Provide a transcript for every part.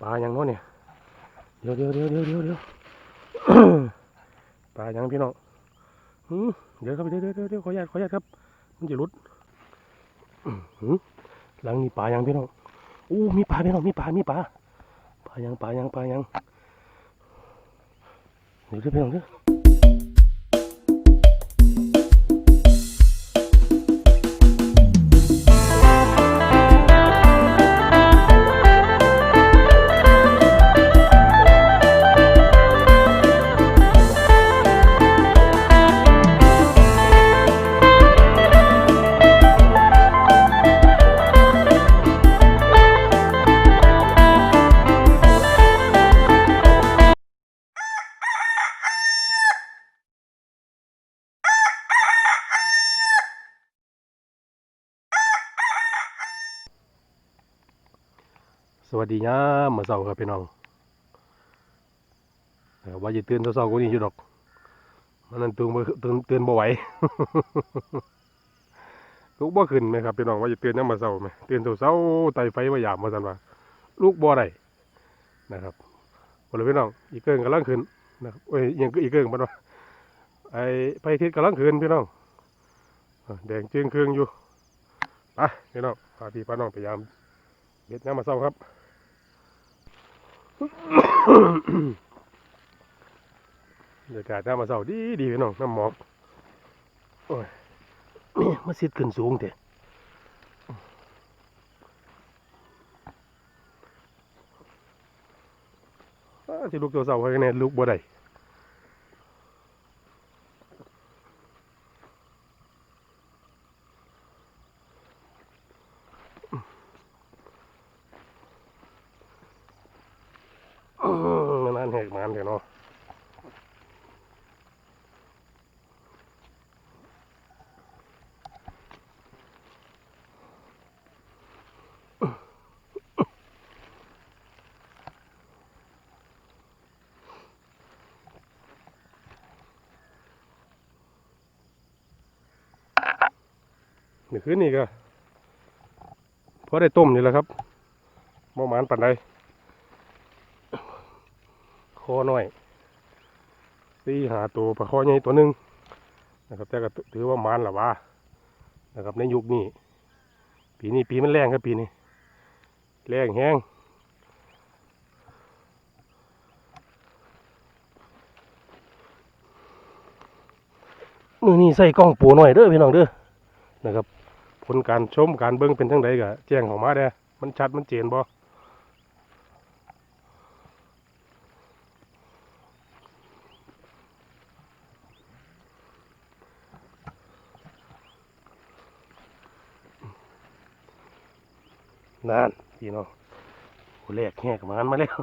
ปลาอย่างโน้นเนี่ยเดี๋ยวเดี๋ยวเดี๋ยวเดี๋ยวเดี๋ยวเดี๋ยวปลายังพี่น้องเดี๋ยวครับเดี๋ยวเดี๋ยวเดี๋ยวขออนุญาตขออนุญาตครับ มันจะหลุดหลังนี้ปลาอย่างพี่น้องอู้มีปลาพี่น้องมีปลามีปลาปลาอย่างปลาอย่างปลาอย่างเดี๋ยวพี่น้องเดี๋ยว สวัสดียามาเสาครับพี่น้องเอ่อว่าจะตื่นเสาร์กูนี่อยู่ดอก มันนั่นตื่นบ่ตื่นตื่นบ่ไหวลูกบ่ขึ้นไหมครับพี่น้องว่าจะตื่นยามมาเสาร์ไหมตื่นเสาร์ๆไตไฟว่ายามมาสันว่าลูกบ่ได้นะครับบ่เลยพี่น้องอีเกิงกำลังขึ้นนะครับโอ้ยยังอีเกิงบ่เนาไอ้ไฟทิศกำลังขึ้นพี่น้องแดงจึงเครื่องอยู่ไปพี่น้องพาพี่พาน้องพยายามเบ็ดน้ำมาเศร้าครับ เดี๋ยวกาศน้ำมาเศร้าดีดีพี่น้องน้ำหมอกโอ้ยมาสิดขึ้นสูงเถอะสิลูกตัวเศร้าให้แน่ลูกบ่ได้อื้อมันนั่นแหกมันเถอะเนาะ เมื่อคืนนี่ก็พอได้ต้มนี่แหละครับบ่หมานปันใดคอหน้อยตีหาตัวปลาคอใหญ่ตัวหนึ่งนะครับ แต่ก็ถือว่ามานละว่านะครับ ในยุคนี้ ปีนี้ปีมันแรงครับปีนี้แรงแห้งมือนี้ใส่กล้องปูหน่อยเด้อพี่น้องเด้อนะครับ ลการชมการเบิ้งเป็นทั้งใดก็แจ้งออกมาเด้มันชัดมันเจนบ่นานพี่น้องโหแรกแหกมานมาแล้ว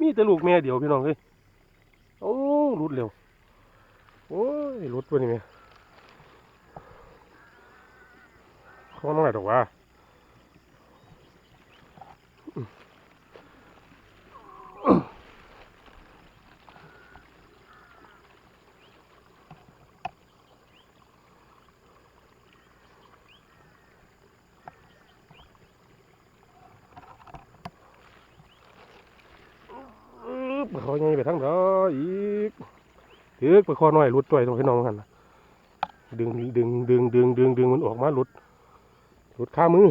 มีแต่ลูกแม่เดียวพี่น้องเอ้ยโอ้รุดเร็ว โอ้ยรุดวะนี่แม่ เขาน้อยดอกว่าไปคอใหญ่ไปทั้งเด้ออีกถือกไปคอน้อยหลุดตัวตรงให้น้องกันนะดึงดึงดึงดึงดึงดึงมันออกมาหลุด หลุดข้ามือ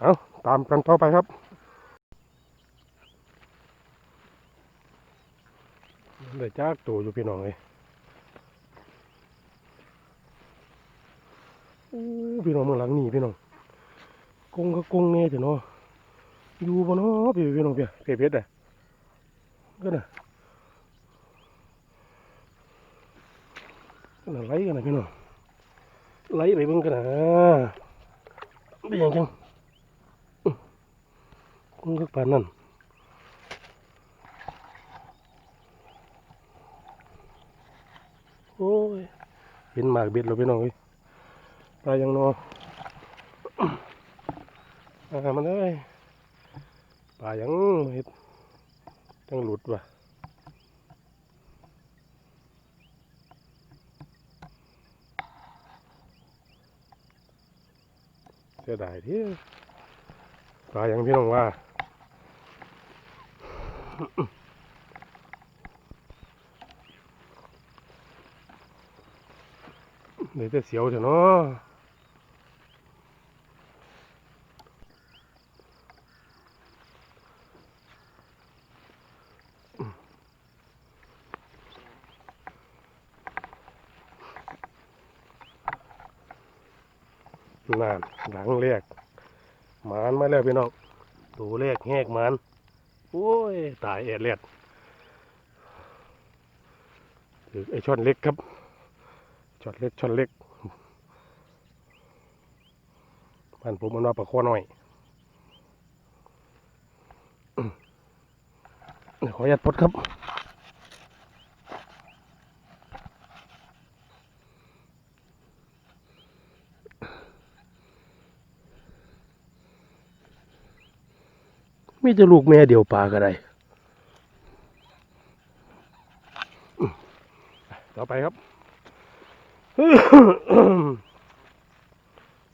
เอาตามกันต่อไปครับเลยวจ้ากตัวอยู่พี่น้องเลยอู้พี่น้องเมืองหลังนี่พี่น้องกงก็กงเน่เถอะเนาะอยู่บ่เนาะพี่พี่น้องเพี่ยเพียเพชรอะก็น่ะ กันนะไล่กันนะพี่น้องไล่ไปบิ่งกันนะเป็นยังจังอื้อคงก็ปานนั่นโอ้ยเห็นหมากเบ็ดแล้วพี่น้องเอ้ยปลายังนออ่ามันเอ้ยปลายังเห็ดจังหลุดว่ะ เสียดายที่ปลาอย่างพี่น้องว่าเดี๋ยวจะเสียวเถอะเนาะ นานหลังแรกหมานมาแล้วพี่น้องตัวแรกแหกหมานโอ้ยตายแอดเลียดถือไอช่อนเล็กครับช่อนเล็กช่อนเล็กบ้านผมมันว่าปลาข้อน้อยเดี๋ยวขออนุญาตพดครับ มีแต่ลูกแม่เดียวปลาก็ได้ต่อไปครับ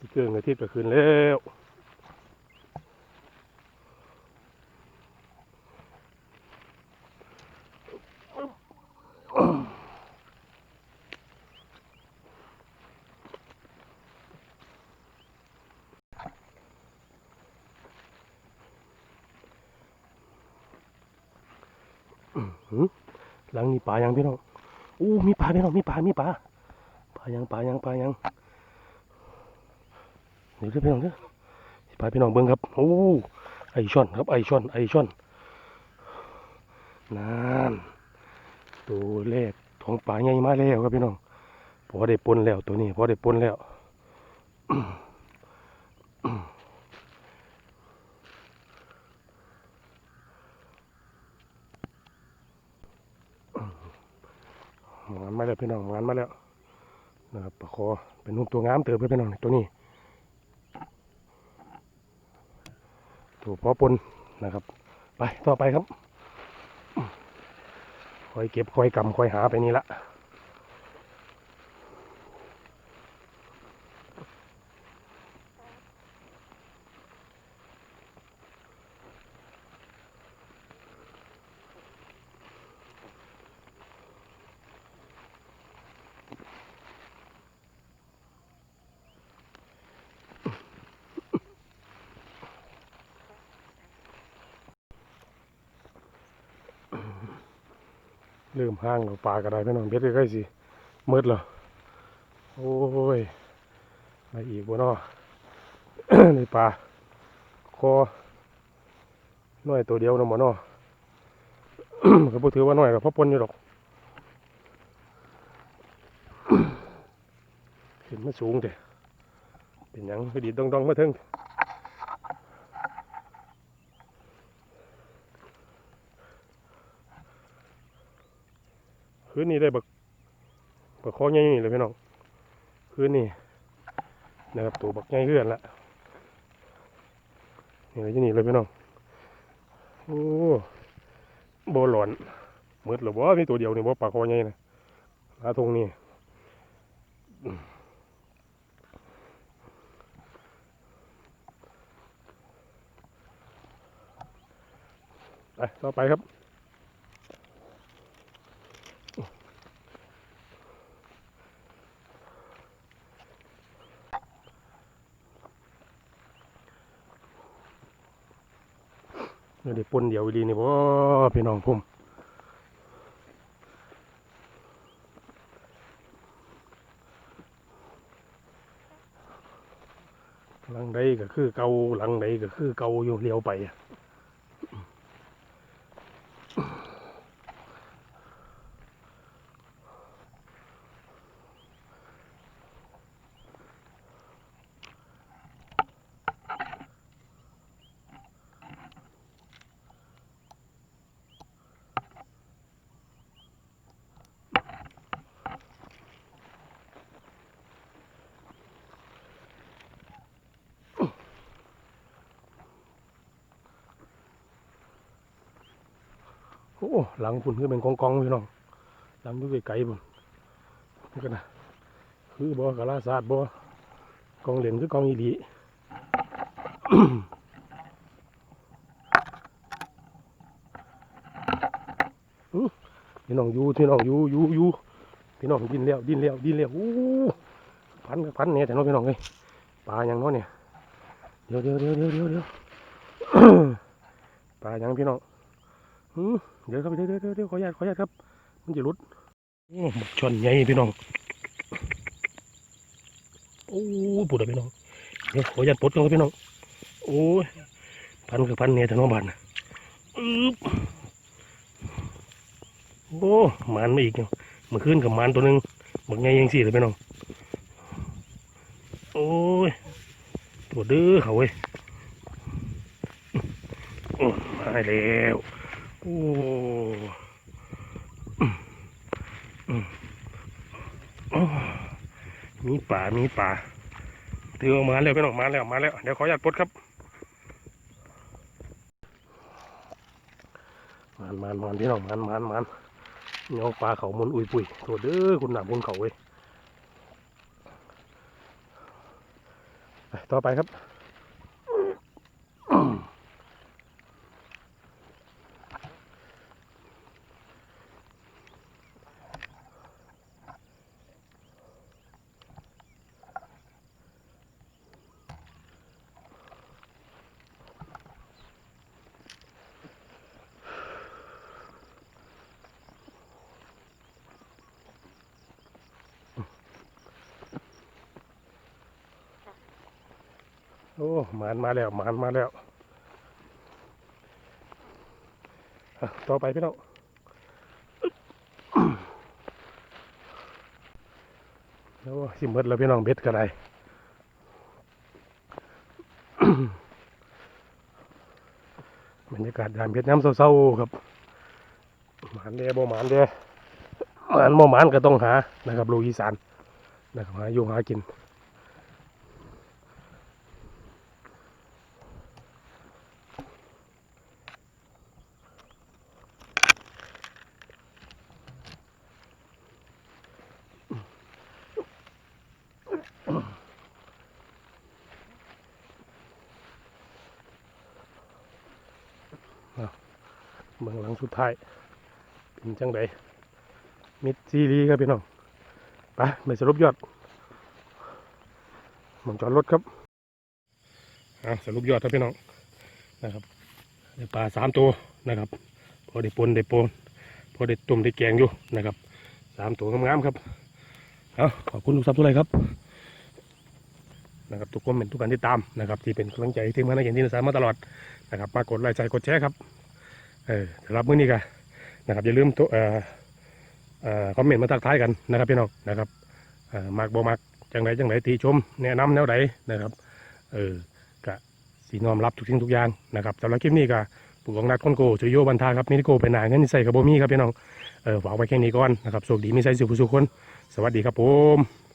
เครื่องอาทิตย์ก็ขึ้นแล้วหือ หลังนี้ปลายังพี่น้องอู้มีปลาพี่น้องมีปลามีปลาปลายังปลายังปลายังเดี๋ยวพี่น้องเด้อสิพาพี่น้องเบิ่งครับโอ้ไอช่อนครับไอช่อนไอช่อนนานตัวแรกของป่าใหญ่มาแล้วครับพี่น้องพอได้ปนแล้วตัวนี้พอได้ปนแล้ว หมานมาแล้วพี่น้องงานมาแล้วนะครับปลาคอเป็นนุ่มตัวงามเติบเลยพี่น้องตัวนี้ตัวพอปนนะครับ ไปต่อไปครับคอยเก็บคอยกำคอยหาไปนี่ละ เริ่มห้างแล้วปลากระไดพี่น้องเบ็ดใกล้ๆสิมืดแล้วโอ้ยมาอีกบ่เนาะในปลาคอน้อยตัวเดียวนะหมอเนาะก็บ่ถือว่าน้อยหรอกเพราะปนอยู่หรอกเห็นมันสูงเด้เป็นหยังไปดีดดองๆมาถึง คืนนี้ได้บักบักคอใหญ่นี่เลยพี่น้องคืนนี้นะครับตัวบักใหญ่เพื่อนละนี่เลยที่นี่เลยพี่น้องโอ้โบหลอนมืดหรือว่ามีตัวเดียวนี่บ่ปลาคอใหญ่นะลาทงนี่ไปต่อไปครับ เดี๋ยวได้ปนเดียวดีนี่บ่พี่น้องพุ่มหลังใดก็คือเกาหลังใดก็คือเกาอยู่เลี้ยวไปอะ โอ้หลังพุ่นคือเป็นกองกองพี่น้องหลังอยู่ไกลๆพุ่นนี่กันนะคือบ่กะลาศาสตร์บ่กองเหรียญคือกองอีหลีอื้อพี่น้องอยู่พี่น้องอยู่อยู่อยู่พี่น้องดินแล้วดินแล้วดินแล้วอู้พันกับพันเนี่ยแต่น้องพี่น้องเลยปลาอย่างน้อเนี่ยเดี๋ยวเดี๋ยวเดี๋ยวเดี๋ยวเดี๋ยวเดี๋ยวปลาอย่างพี่น้องอือ เดี๋ยวครับเดี๋ยวเดี๋ยวเดี๋ยวเดี๋ยวขออนุญาตขออนุญาตครับ มันจะหลุดโอ้หมกช่อนใหญ่พี่น้องโอ้ปวดอะพี่น้องเดี๋ยวขออนุญาตปลดก่อนพี่น้องโอ้ยพันกับพันเนี่ยแต่น้องบานอึ๊บโอ้หมันมาอีกเนาะมื่อคืนกับหมันตัวหนึ่งหมกใหญ่ยังสี่เลยพี่น้องโอ้ยปวดเด้อเขาเว้ยโอ้มาแล้ว โอ้มีป่า มีป่าถือออกมาแล้วพี่น้องมาแล้ว มาแล้ว เดี๋ยวขออนุญาตปดครับ มันมันมันพี่น้องมันมันมันเนาปลาเขามุนอุยปุยโถเด้อคุณหนาบุญเขาเว้ยไปต่อไปครับ โอ้หมานมาแล้วหมานมาแล้วต่อไปพี่น้องโอ้สิมดแล้วพี่น้องเบ็ดกันไดบรรยากาศยามเบ็ดน้ำเศร้าๆครับหมานเด้บ่หมานเด้หมานบ่หมานก็ต้องหานะครับลูกอีสานนะครับหาอยู่หากิน เมืองหลังสุดท้าย เป็นจังไดมิดซีรีครับพี่น้องไปไปสรุปยอดมองจอดรถครับอะสรุปยอดครับพี่น้องนะครับได้ปลาสามตัวนะครับพอได้ปนได้ปนพอได้ต้มได้แกงอยู่นะครับสามตัวงามๆครับเอาขอบคุณทุกท่านทุกท่านครับนะครับทุกคอมเมนต์ทุกการติดตามนะครับที่เป็นกำลังใจที่มาในอย่งที่นสารมาตลอดนะครับมากดไลค์ใจกดแชร์ครับ เออสำหรับมื้อนี้ก็นะครับอย่าลืมตัวเอ่อเอ่อคอมเมนต์มาทักทายกันนะครับพี่น้องนะครับเอ่อมักบ่มักจังไรจังไรตีชมแนะนำแนวใดนนะครับเออกะสีน้อมรับทุกสิ่งทุกอย่างนะครับสำหรับคลิปนี้ก็ผู้กองนัดคนโกชโยบันทาครับมินิโกไปหนนาเงินใส่กับโบมี่ครับพี่น้องเออฝากไว้แค่นี้ก่อนนะครับโชคดีมีใส่สุขสุขคน สวัสดีครับผม